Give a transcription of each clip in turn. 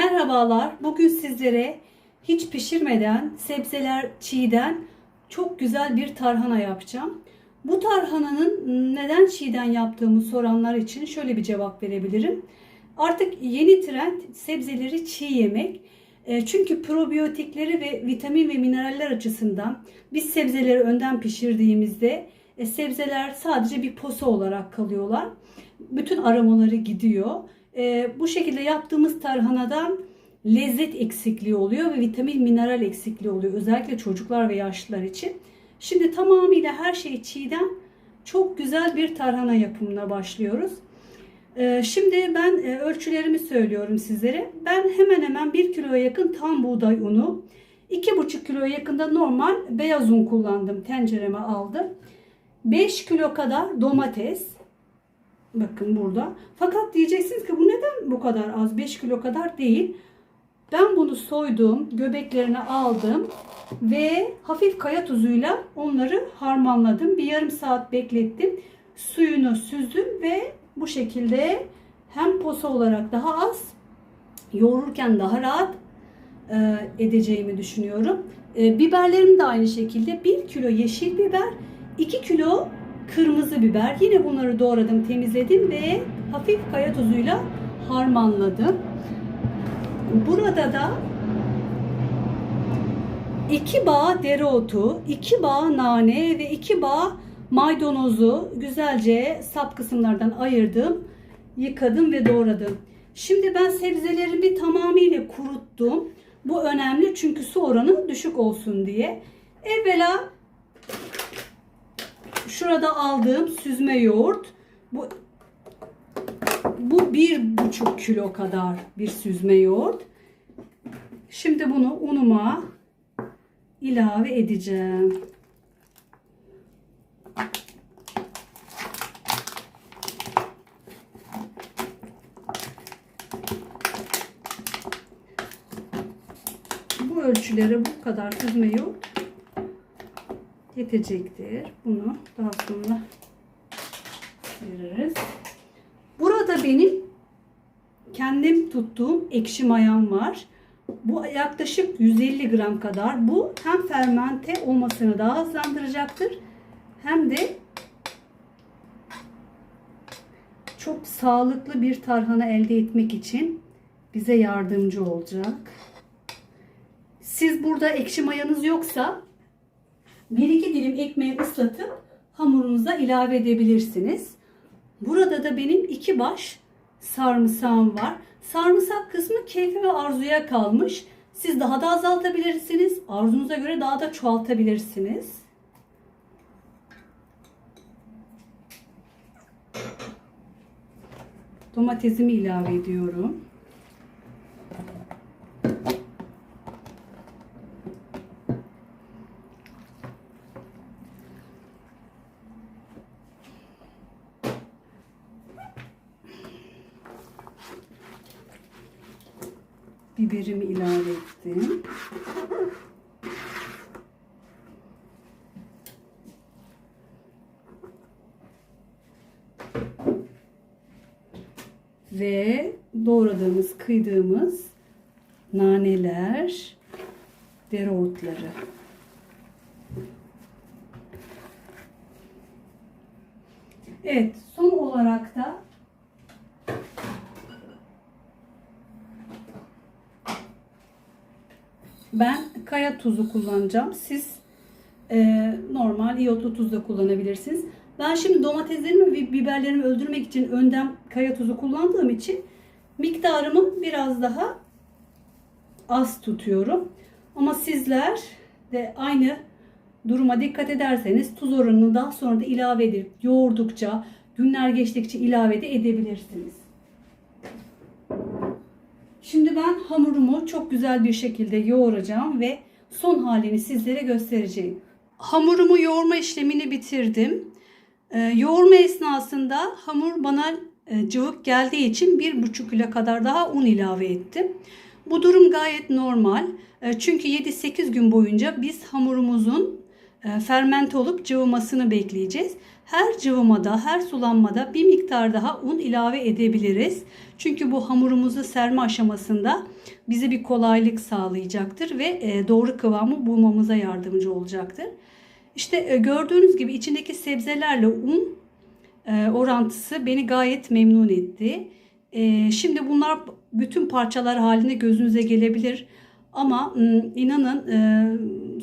Merhabalar. Bugün sizlere hiç pişirmeden, sebzeler çiğden çok güzel bir tarhana yapacağım. Bu tarhananın neden çiğden yaptığımı soranlar için şöyle bir cevap verebilirim. Artık yeni trend sebzeleri çiğ yemek. E, Çünkü probiyotikleri ve vitamin ve mineraller açısından biz sebzeleri önden pişirdiğimizde e, sebzeler sadece bir posa olarak kalıyorlar. Bütün aromaları gidiyor. E, bu şekilde yaptığımız tarhanadan lezzet eksikliği oluyor ve vitamin mineral eksikliği oluyor. Özellikle çocuklar ve yaşlılar için. Şimdi tamamıyla her şeyi çiğden çok güzel bir tarhana yapımına başlıyoruz. Ee, Şimdi ben e, ölçülerimi söylüyorum sizlere. Ben hemen hemen 1 kiloya yakın tam buğday unu, 2,5 kiloya yakında normal beyaz un kullandım. Tencereme aldım. 5 kilo kadar domates. Bakın burada. Fakat diyeceksiniz ki bu neden bu kadar az? 5 kilo kadar değil. Ben bunu soydum, göbeklerini aldım ve hafif kaya tuzuyla onları harmanladım. Bir yarım saat beklettim. Suyunu süzdüm ve bu şekilde hem posa olarak daha az, yoğururken daha rahat e, edeceğimi düşünüyorum. E, biberlerim de aynı şekilde 1 kilo yeşil biber, 2 kilo kırmızı biber. Yine bunları doğradım, temizledim ve hafif kaya tuzuyla harmanladım. Burada da iki bağ dereotu, iki bağ nane ve iki bağ maydanozu güzelce sap kısımlardan ayırdım, yıkadım ve doğradım. Şimdi ben sebzelerimi tamamıyla kuruttum. Bu önemli çünkü su oranı düşük olsun diye. Evvela şurada aldığım süzme yoğurt. Bu bu bir buçuk kilo kadar bir süzme yoğurt. Şimdi bunu unuma ilave edeceğim. Bu ölçülere bu kadar süzme yoğurt yetecektir. Bunu daha sonra veririz. Burada benim kendim tuttuğum ekşi mayam var. Bu yaklaşık 150 gram kadar. Bu hem fermente olmasını daha hızlandıracaktır. Hem de çok sağlıklı bir tarhana elde etmek için bize yardımcı olacak. Siz burada ekşi mayanız yoksa bir iki dilim ekmeği ıslatıp hamurunuza ilave edebilirsiniz. Burada da benim iki baş sarımsağım var. Sarımsak kısmı keyfi ve arzuya kalmış. Siz daha da azaltabilirsiniz. Arzunuza göre daha da çoğaltabilirsiniz. Domatesimi ilave ediyorum. Biberimi ilave ettim. Ve doğradığımız, kıydığımız naneler, dereotları. Evet, son olarak da Ben kaya tuzu kullanacağım. Siz e, normal iyotlu tuz da kullanabilirsiniz. Ben şimdi domateslerimi ve biberlerimi öldürmek için önden kaya tuzu kullandığım için miktarımı biraz daha az tutuyorum. Ama sizler de aynı duruma dikkat ederseniz tuz oranını daha sonra da ilave edip yoğurdukça, günler geçtikçe ilave de edebilirsiniz. Şimdi ben hamurumu çok güzel bir şekilde yoğuracağım ve son halini sizlere göstereceğim. Hamurumu yoğurma işlemini bitirdim. Ee, yoğurma esnasında hamur bana e, cıvık geldiği için 1,5 kilo kadar daha un ilave ettim. Bu durum gayet normal. E, çünkü 7-8 gün boyunca biz hamurumuzun e, fermente olup cıvımasını bekleyeceğiz. Her cıvımada, her sulanmada bir miktar daha un ilave edebiliriz. Çünkü bu hamurumuzu serme aşamasında bize bir kolaylık sağlayacaktır ve e, doğru kıvamı bulmamıza yardımcı olacaktır. İşte e, gördüğünüz gibi içindeki sebzelerle un e, orantısı beni gayet memnun etti. Şimdi bunlar bütün parçalar halinde gözünüze gelebilir. Ama inanın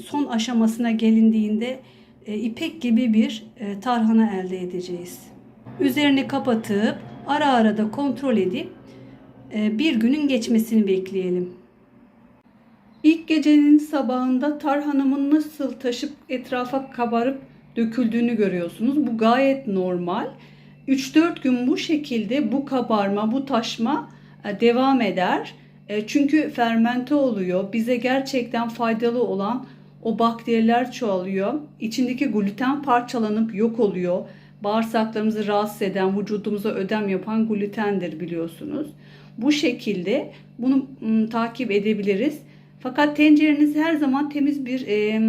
son aşamasına gelindiğinde ipek gibi bir tarhana elde edeceğiz. Üzerini kapatıp ara ara da kontrol edip e, bir günün geçmesini bekleyelim. İlk gecenin sabahında tarhanamın nasıl taşıp etrafa kabarıp döküldüğünü görüyorsunuz. Bu gayet normal. 3-4 gün bu şekilde bu kabarma, bu taşma e, devam eder. E, Çünkü fermente oluyor. Bize gerçekten faydalı olan o bakteriler çoğalıyor. İçindeki gluten parçalanıp yok oluyor. Bağırsaklarımızı rahatsız eden, vücudumuza ödem yapan glutendir biliyorsunuz. Bu şekilde bunu m, takip edebiliriz. Fakat tencerenizi her zaman temiz bir e,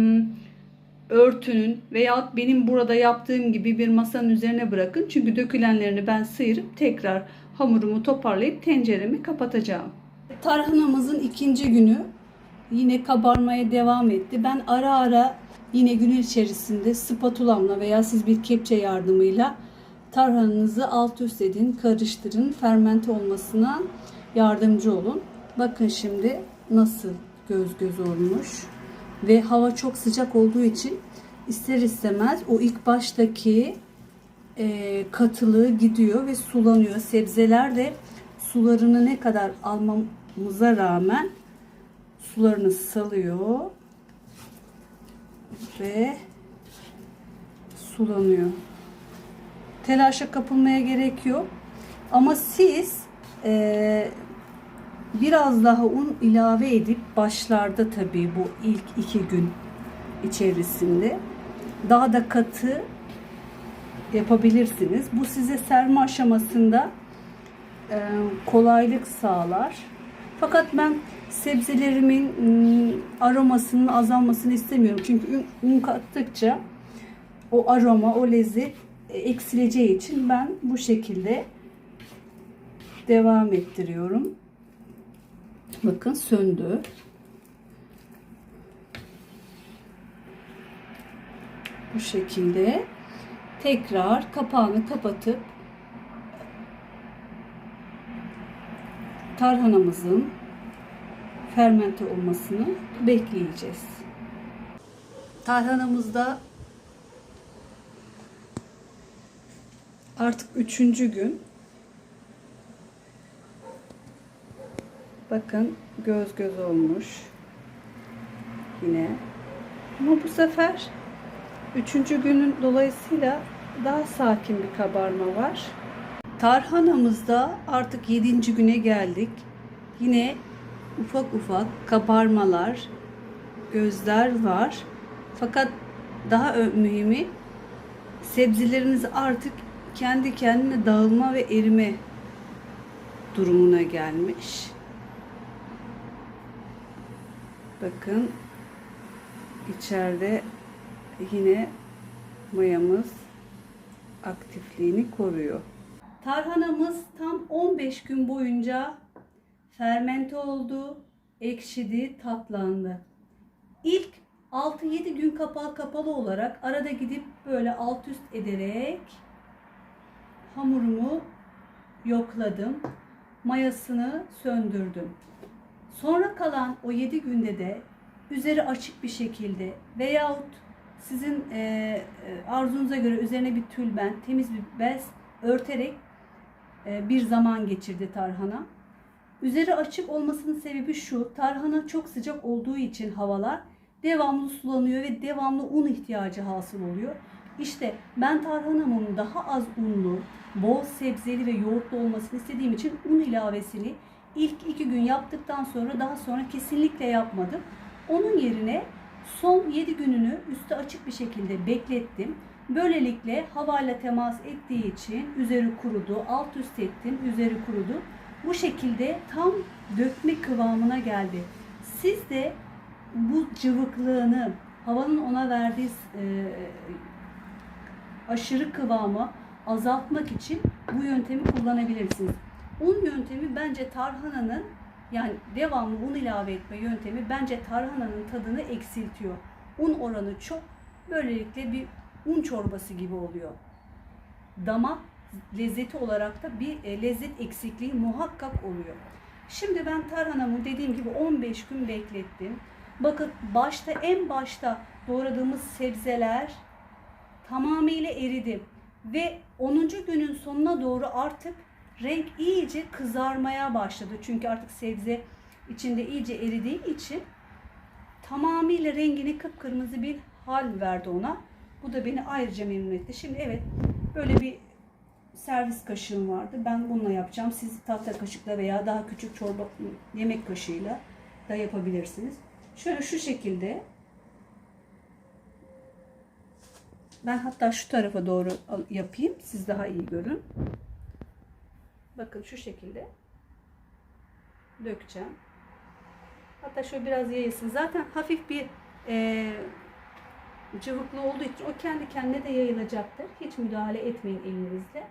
örtünün veya benim burada yaptığım gibi bir masanın üzerine bırakın. Çünkü dökülenlerini ben sıyırıp tekrar hamurumu toparlayıp tenceremi kapatacağım. Tarhanamızın ikinci günü yine kabarmaya devam etti. Ben ara ara yine gün içerisinde spatulamla veya siz bir kepçe yardımıyla tarhananızı alt üst edin, karıştırın, fermente olmasına yardımcı olun. Bakın şimdi nasıl göz göz olmuş ve hava çok sıcak olduğu için ister istemez o ilk baştaki e, katılığı gidiyor ve sulanıyor. Sebzeler de sularını ne kadar almamıza rağmen sularını salıyor ve sulanıyor. Telaşa kapılmaya gerek yok. Ama siz e, biraz daha un ilave edip başlarda tabii bu ilk iki gün içerisinde daha da katı yapabilirsiniz. Bu size serme aşamasında e, kolaylık sağlar. Fakat ben sebzelerimin ım, aromasının azalmasını istemiyorum. Çünkü un, un kattıkça o aroma, o lezzet e, eksileceği için ben bu şekilde devam ettiriyorum. Bakın söndü. Bu şekilde tekrar kapağını kapatıp tarhanamızın fermente olmasını bekleyeceğiz. Tarhanamızda artık üçüncü gün. Bakın göz göz olmuş. Yine. Ama bu sefer üçüncü günün dolayısıyla daha sakin bir kabarma var. Tarhanamızda artık yedinci güne geldik. Yine ufak ufak kabarmalar, gözler var. Fakat daha mühimi sebzeleriniz artık kendi kendine dağılma ve erime durumuna gelmiş. Bakın içeride yine mayamız aktifliğini koruyor. Tarhanamız tam 15 gün boyunca fermente oldu, ekşidi, tatlandı. İlk 6-7 gün kapağı kapalı olarak arada gidip böyle alt üst ederek hamurumu yokladım. Mayasını söndürdüm. Sonra kalan o 7 günde de üzeri açık bir şekilde veyahut sizin e, arzunuza göre üzerine bir tülben, temiz bir bez örterek bir zaman geçirdi tarhana. Üzeri açık olmasının sebebi şu. Tarhana çok sıcak olduğu için havalar devamlı sulanıyor ve devamlı un ihtiyacı hasıl oluyor. İşte ben tarhanamın daha az unlu, bol sebzeli ve yoğurtlu olmasını istediğim için un ilavesini ilk iki gün yaptıktan sonra daha sonra kesinlikle yapmadım. Onun yerine son 7 gününü üstü açık bir şekilde beklettim. Böylelikle havayla temas ettiği için üzeri kurudu, alt üst ettim, üzeri kurudu. Bu şekilde tam dökme kıvamına geldi. Siz de bu cıvıklığını, havanın ona verdiği e, aşırı kıvamı azaltmak için bu yöntemi kullanabilirsiniz. Un yöntemi bence tarhananın yani devamlı un ilave etme yöntemi bence tarhananın tadını eksiltiyor. Un oranı çok. Böylelikle bir un çorbası gibi oluyor. Damak lezzeti olarak da bir e, lezzet eksikliği muhakkak oluyor. Şimdi ben tarhanamı dediğim gibi 15 gün beklettim. Bakın başta en başta doğradığımız sebzeler tamamıyla eridi ve 10. günün sonuna doğru artık renk iyice kızarmaya başladı. Çünkü artık sebze içinde iyice eridiği için tamamıyla rengini kıpkırmızı bir hal verdi ona. Bu da beni ayrıca memnun etti. Şimdi evet böyle bir servis kaşığım vardı. Ben bununla yapacağım. Siz tahta kaşıkla veya daha küçük çorba yemek kaşığıyla da yapabilirsiniz. Şöyle şu şekilde ben hatta şu tarafa doğru yapayım. Siz daha iyi görün. Bakın şu şekilde dökeceğim. Hatta şöyle biraz yayılsın. Zaten hafif bir e, cıvıklı olduğu için o kendi kendine de yayılacaktır. Hiç müdahale etmeyin elinizle.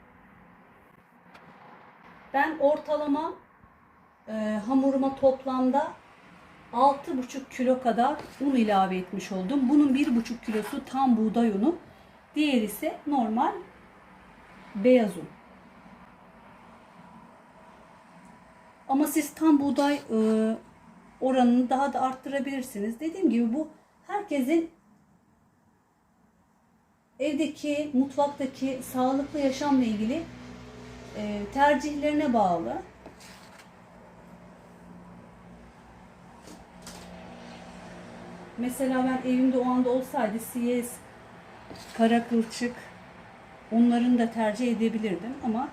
Ben ortalama e, hamuruma toplamda 6,5 kilo kadar un ilave etmiş oldum. Bunun 1,5 kilosu tam buğday unu. Diğeri ise normal beyaz un. Ama siz tam buğday e, oranını daha da arttırabilirsiniz. Dediğim gibi bu herkesin evdeki, mutfaktaki sağlıklı yaşamla ilgili e, tercihlerine bağlı. Mesela ben evimde o anda olsaydı siyez, kara kılçık onların da tercih edebilirdim ama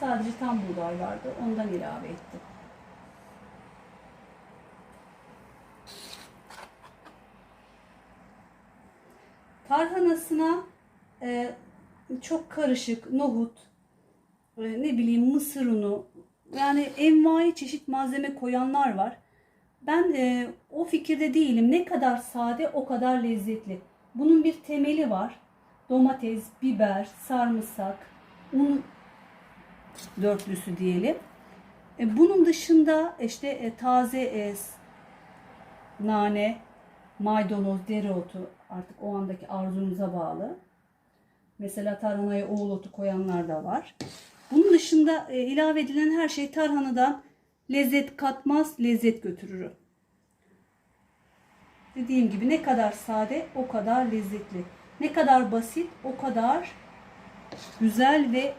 sadece tam buğday vardı. Ondan ilave ettim. Tarhanasına e, çok karışık nohut, e, ne bileyim mısır unu, yani envai çeşit malzeme koyanlar var. Ben e, o fikirde değilim. Ne kadar sade o kadar lezzetli. Bunun bir temeli var. Domates, biber, sarımsak, un dörtlüsü diyelim. E, bunun dışında işte e, taze e, nane, maydanoz, dereotu artık o andaki arzunuza bağlı. Mesela tarhanaya oğul otu koyanlar da var. Bunun dışında e, ilave edilen her şey tarhanadan lezzet katmaz, lezzet götürür. Dediğim gibi ne kadar sade o kadar lezzetli. Ne kadar basit o kadar güzel ve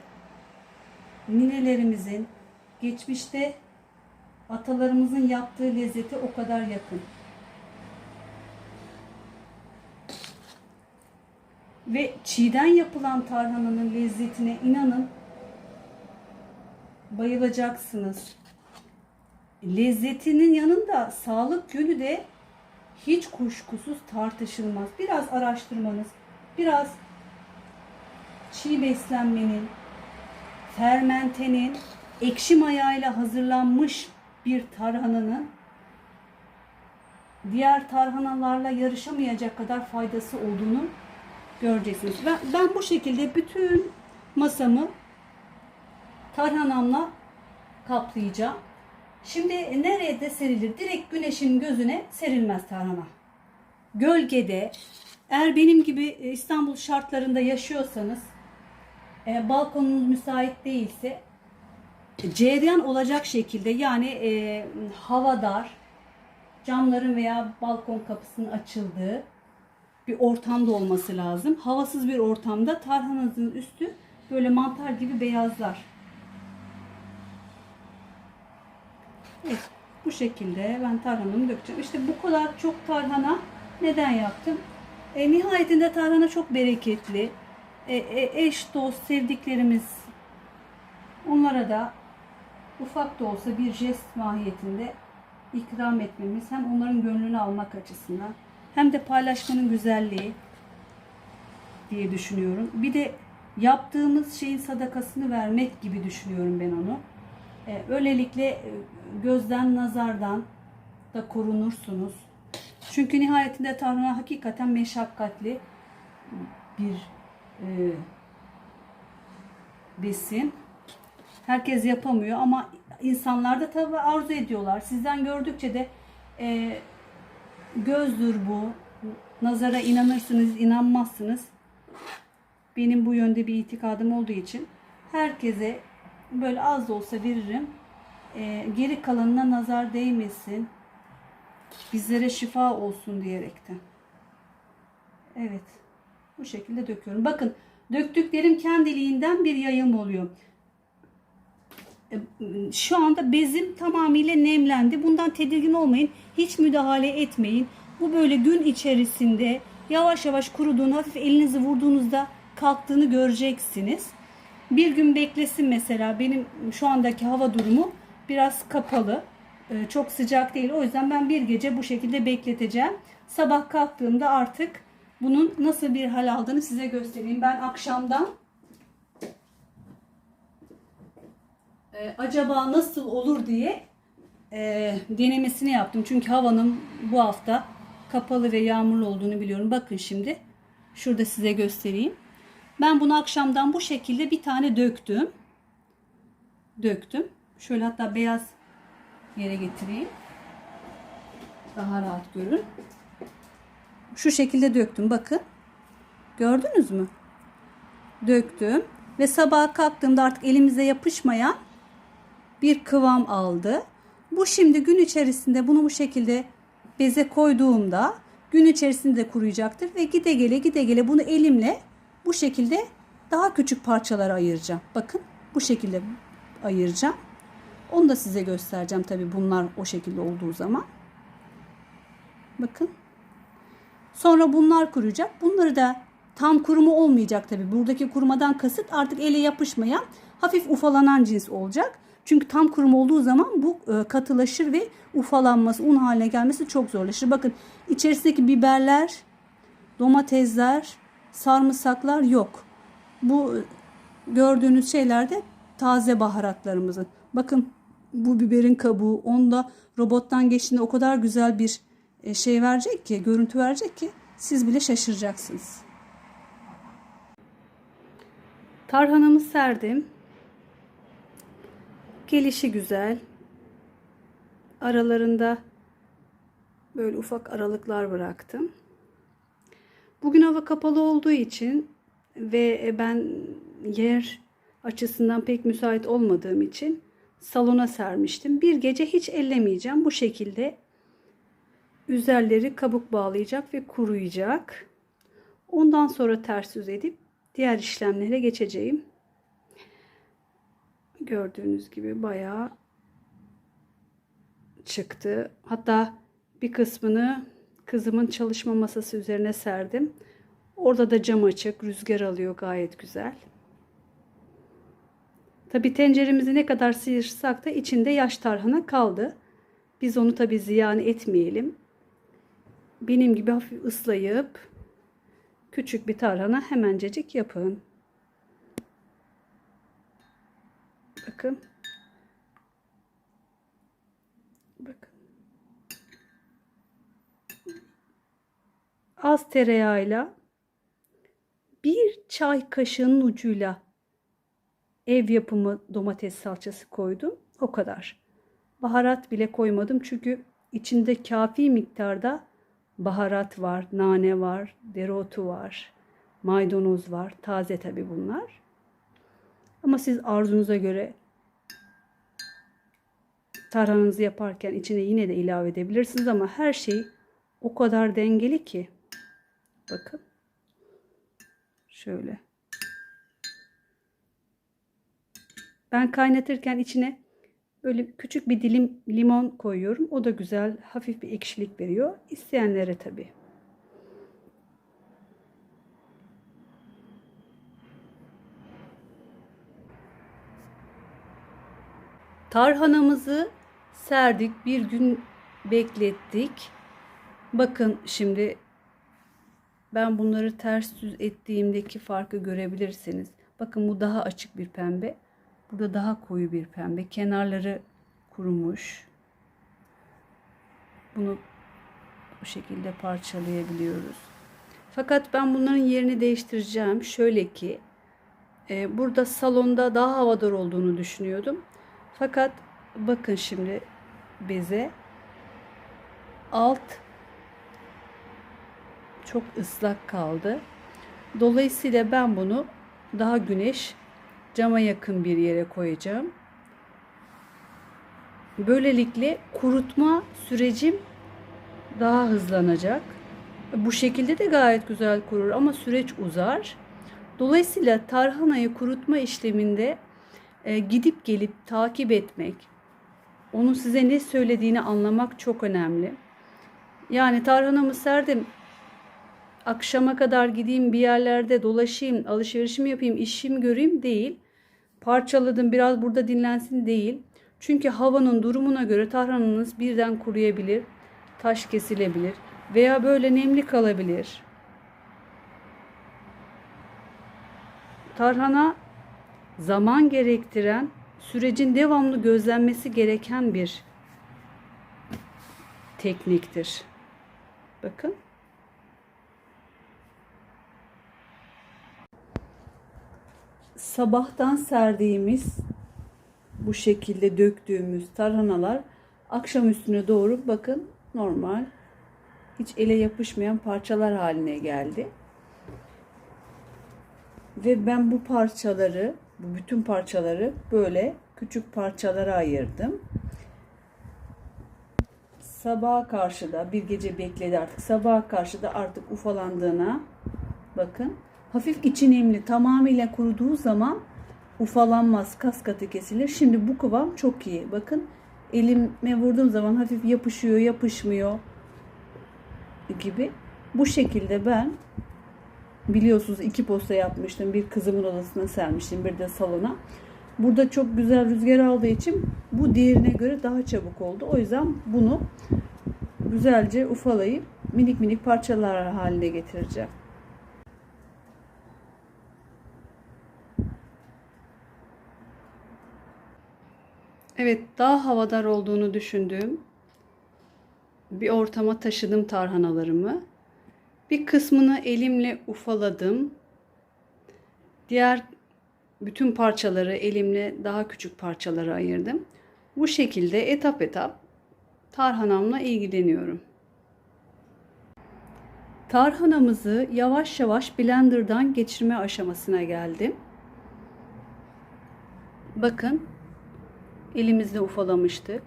ninelerimizin geçmişte atalarımızın yaptığı lezzete o kadar yakın. Ve çiğden yapılan tarhananın lezzetine inanın bayılacaksınız. Lezzetinin yanında sağlık yönü de hiç kuşkusuz tartışılmaz. Biraz araştırmanız, biraz çiğ beslenmenin, fermentenin, ekşi mayayla hazırlanmış bir tarhananın diğer tarhanalarla yarışamayacak kadar faydası olduğunu göreceksiniz. Ben, ben bu şekilde bütün masamı tarhanamla kaplayacağım. Şimdi nereye de serilir? Direkt güneşin gözüne serilmez tarhana. Gölgede eğer benim gibi e, İstanbul şartlarında yaşıyorsanız e, balkonunuz müsait değilse cereyan olacak şekilde yani e, hava dar camların veya balkon kapısının açıldığı bir ortamda olması lazım. Havasız bir ortamda tarhananızın üstü böyle mantar gibi beyazlar. Evet, bu şekilde ben tarhanamı dökeceğim. İşte bu kadar çok tarhana neden yaptım? E, nihayetinde tarhana çok bereketli. E, e, eş, dost, sevdiklerimiz onlara da ufak da olsa bir jest mahiyetinde ikram etmemiz hem onların gönlünü almak açısından hem de paylaşmanın güzelliği diye düşünüyorum. Bir de yaptığımız şeyin sadakasını vermek gibi düşünüyorum ben onu. E, öylelikle e, gözden, nazardan da korunursunuz. Çünkü nihayetinde tarhana hakikaten meşakkatli bir e, besin. Herkes yapamıyor ama insanlar da tabii arzu ediyorlar. Sizden gördükçe de e, gözdür bu. Nazara inanırsınız, inanmazsınız. Benim bu yönde bir itikadım olduğu için herkese böyle az da olsa veririm. E, geri kalanına nazar değmesin. Bizlere şifa olsun diyerekten. Evet. Bu şekilde döküyorum. Bakın döktüklerim kendiliğinden bir yayım oluyor. Şu anda bezim tamamıyla nemlendi. Bundan tedirgin olmayın. Hiç müdahale etmeyin. Bu böyle gün içerisinde yavaş yavaş kuruduğunu, hafif elinizi vurduğunuzda kalktığını göreceksiniz. Bir gün beklesin mesela. Benim şu andaki hava durumu biraz kapalı. E, Çok sıcak değil. O yüzden ben bir gece bu şekilde bekleteceğim. Sabah kalktığımda artık bunun nasıl bir hal aldığını size göstereyim. Ben akşamdan e, acaba nasıl olur diye e, denemesini yaptım. Çünkü havanın bu hafta kapalı ve yağmurlu olduğunu biliyorum. Bakın şimdi şurada size göstereyim. Ben bunu akşamdan bu şekilde bir tane döktüm. Döktüm. Şöyle hatta beyaz yere getireyim. Daha rahat görün. Şu şekilde döktüm bakın. Gördünüz mü? Döktüm ve sabah kalktığımda artık elimize yapışmayan bir kıvam aldı. Bu şimdi gün içerisinde bunu bu şekilde beze koyduğumda gün içerisinde kuruyacaktır ve gide gele gide gele bunu elimle bu şekilde daha küçük parçalara ayıracağım. Bakın bu şekilde ayıracağım. Onu da size göstereceğim tabii bunlar o şekilde olduğu zaman. Bakın. Sonra bunlar kuruyacak. Bunları da tam kurumu olmayacak tabii. Buradaki kurumadan kasıt artık ele yapışmayan hafif ufalanan cins olacak. Çünkü tam kurum olduğu zaman bu e, katılaşır ve ufalanması, un haline gelmesi çok zorlaşır. Bakın içerisindeki biberler, domatesler, sarımsaklar yok. Bu e, gördüğünüz şeyler de taze baharatlarımızın. Bakın bu biberin kabuğu onda robottan geçtiğinde o kadar güzel bir e, şey verecek ki, görüntü verecek ki siz bile şaşıracaksınız. Tarhanamı serdim. Gelişi güzel. Aralarında böyle ufak aralıklar bıraktım. Bugün hava kapalı olduğu için ve ben yer açısından pek müsait olmadığım için salona sermiştim. Bir gece hiç ellemeyeceğim. Bu şekilde üzerleri kabuk bağlayacak ve kuruyacak. Ondan sonra ters yüz edip diğer işlemlere geçeceğim. Gördüğünüz gibi bayağı çıktı. Hatta bir kısmını kızımın çalışma masası üzerine serdim. Orada da cam açık, rüzgar alıyor gayet güzel. Tabi tenceremizi ne kadar sıyırsak da içinde yaş tarhana kaldı. Biz onu tabi ziyan etmeyelim. Benim gibi hafif ıslayıp küçük bir tarhana hemencecik yapın. Bakın. Bakın. Az tereyağıyla bir çay kaşığının ucuyla ev yapımı domates salçası koydum. O kadar. Baharat bile koymadım çünkü içinde kafi miktarda baharat var, nane var, dereotu var, maydanoz var. Taze tabi bunlar. Ama siz arzunuza göre tarhananızı yaparken içine yine de ilave edebilirsiniz ama her şey o kadar dengeli ki. Bakın. Şöyle. Ben kaynatırken içine böyle küçük bir dilim limon koyuyorum. O da güzel, hafif bir ekşilik veriyor. İsteyenlere tabii. Tarhanamızı serdik, bir gün beklettik. Bakın şimdi ben bunları ters yüz ettiğimdeki farkı görebilirsiniz. Bakın bu daha açık bir pembe. Burada daha koyu bir pembe. Kenarları kurumuş. Bunu bu şekilde parçalayabiliyoruz. Fakat ben bunların yerini değiştireceğim. Şöyle ki e, burada salonda daha havadar olduğunu düşünüyordum. Fakat bakın şimdi beze alt çok ıslak kaldı. Dolayısıyla ben bunu daha güneş cama yakın bir yere koyacağım. Böylelikle kurutma sürecim daha hızlanacak. Bu şekilde de gayet güzel kurur ama süreç uzar. Dolayısıyla tarhanayı kurutma işleminde e, gidip gelip takip etmek, onun size ne söylediğini anlamak çok önemli. Yani tarhanamı serdim, akşama kadar gideyim bir yerlerde dolaşayım, alışverişimi yapayım, işimi göreyim değil. Parçaladım biraz burada dinlensin değil. Çünkü havanın durumuna göre tarhananız birden kuruyabilir, taş kesilebilir veya böyle nemli kalabilir. Tarhana zaman gerektiren, sürecin devamlı gözlenmesi gereken bir tekniktir. Bakın. Sabahtan serdiğimiz bu şekilde döktüğümüz tarhanalar akşam üstüne doğru bakın normal hiç ele yapışmayan parçalar haline geldi. Ve ben bu parçaları, bu bütün parçaları böyle küçük parçalara ayırdım. Sabaha karşı da bir gece bekledi artık. Sabaha karşı da artık ufalandığına bakın. Hafif içi nemli tamamıyla kuruduğu zaman ufalanmaz, kas katı kesilir. Şimdi bu kıvam çok iyi. Bakın elime vurduğum zaman hafif yapışıyor, yapışmıyor gibi. Bu şekilde ben biliyorsunuz iki posta yapmıştım. Bir kızımın odasına sermiştim, bir de salona. Burada çok güzel rüzgar aldığı için bu diğerine göre daha çabuk oldu. O yüzden bunu güzelce ufalayıp minik minik parçalar haline getireceğim. Evet, daha havadar olduğunu düşündüğüm bir ortama taşıdım tarhanalarımı. Bir kısmını elimle ufaladım. Diğer bütün parçaları elimle daha küçük parçalara ayırdım. Bu şekilde etap etap tarhanamla ilgileniyorum. Tarhanamızı yavaş yavaş blenderdan geçirme aşamasına geldim. Bakın elimizle ufalamıştık.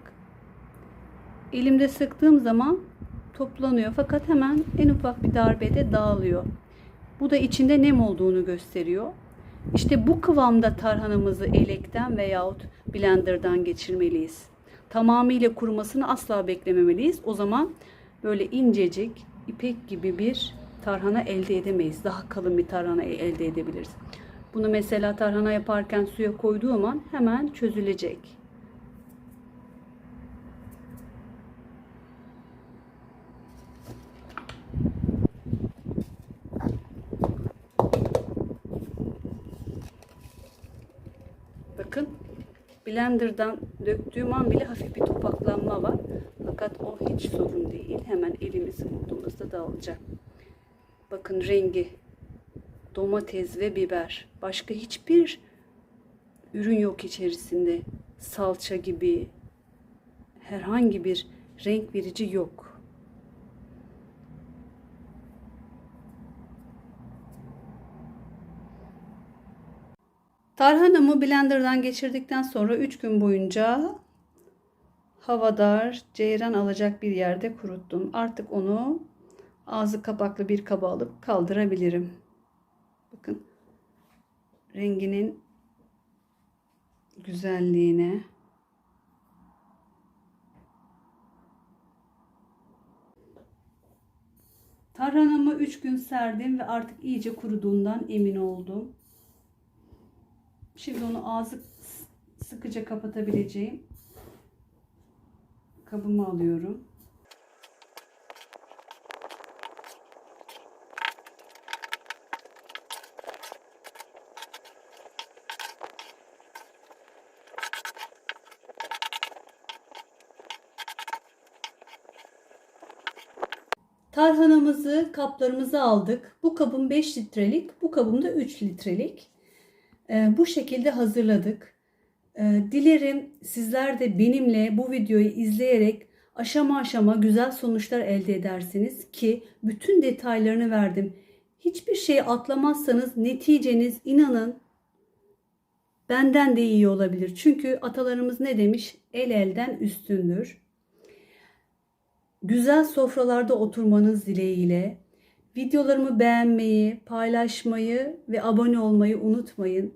Elimde sıktığım zaman toplanıyor fakat hemen en ufak bir darbede dağılıyor. Bu da içinde nem olduğunu gösteriyor. İşte bu kıvamda tarhanamızı elekten veyahut blenderdan geçirmeliyiz. Tamamıyla kurumasını asla beklememeliyiz. O zaman böyle incecik, ipek gibi bir tarhana elde edemeyiz. Daha kalın bir tarhana elde edebiliriz. Bunu mesela tarhana yaparken suya koyduğum an hemen çözülecek. Bakın blenderdan döktüğüm an bile hafif bir topaklanma var. Fakat o hiç sorun değil. Hemen elimizi vurduğumuzda dağılacak. Bakın rengi domates ve biber. Başka hiçbir ürün yok içerisinde. Salça gibi herhangi bir renk verici yok. Tarhanamı blenderdan geçirdikten sonra 3 gün boyunca havadar, ceyran alacak bir yerde kuruttum. Artık onu ağzı kapaklı bir kaba alıp kaldırabilirim. Bakın renginin güzelliğine. Tarhanamı 3 gün serdim ve artık iyice kuruduğundan emin oldum. Şimdi onu ağzı sıkıca kapatabileceğim kabımı alıyorum. Tarhanamızı, kaplarımızı aldık. Bu kabım 5 litrelik, bu kabım da 3 litrelik. Ee, bu şekilde hazırladık. Ee, dilerim sizler de benimle bu videoyu izleyerek aşama aşama güzel sonuçlar elde edersiniz ki bütün detaylarını verdim. Hiçbir şey atlamazsanız neticeniz inanın benden de iyi olabilir. Çünkü atalarımız ne demiş? El elden üstündür. Güzel sofralarda oturmanız dileğiyle videolarımı beğenmeyi, paylaşmayı ve abone olmayı unutmayın.